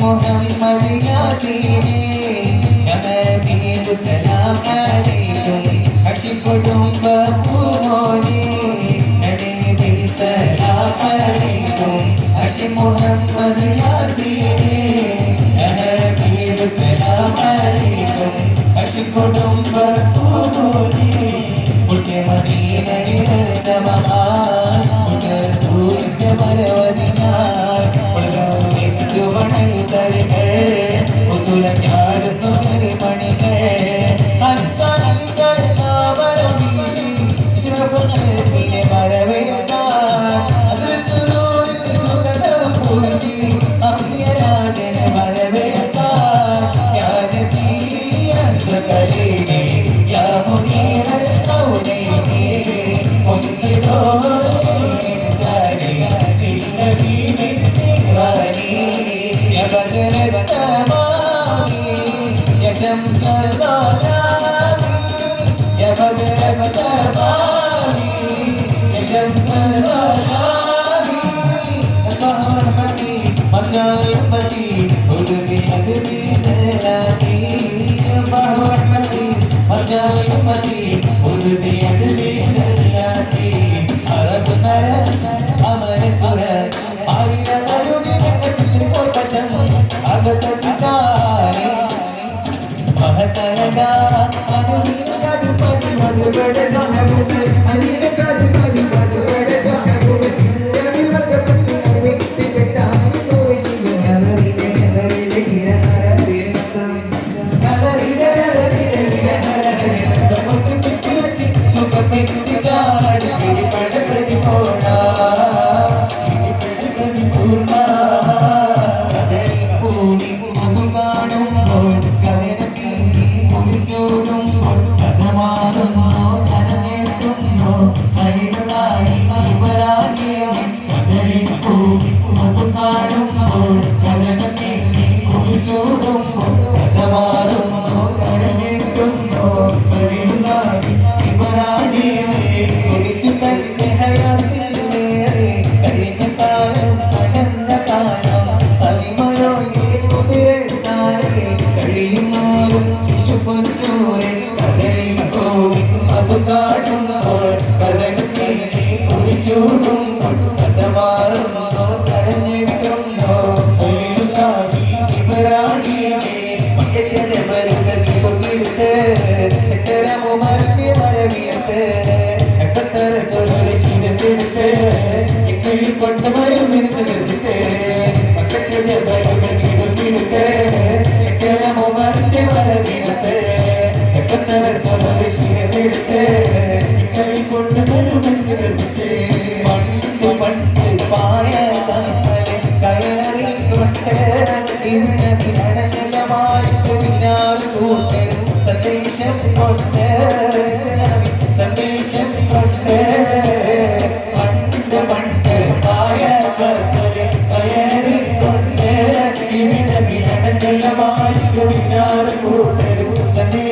محمد ياسين يا حبيب سلام عليكم أشكركم بقوموني മുഹമ്മദ് യാസീനെ സലാം അലൈക്കും അശി കുടുംബത്തോടുള്ള شمس الغلام يا بدر بدر بيد പൊന്നൂരെ കടലിപ്പോൾ അത് കാണുമ്പോൾ കടലിലേക്ക് കുളിച്ചൂടുമ്പോൾ കഥ മാറുന്നോ കരഞ്ഞിട്ടുണ്ടോ കൊണ്ടുവരും എന്ന് നിർജിത്തേ கத்தர சபரி சிரசிட்டு கடை கொண்டு வரும் பண்டு பண்டு பாய தாமலை கயறி கொண்டு இருநதி அடையல வாழ்த்து வினாறு கூட்டு சந்தேஷம் கொண்டு சந்தேஷம் கொண்டு பண்டு பண்டு பாய கத்தலை கயறி கொண்டு இருநதி அடையல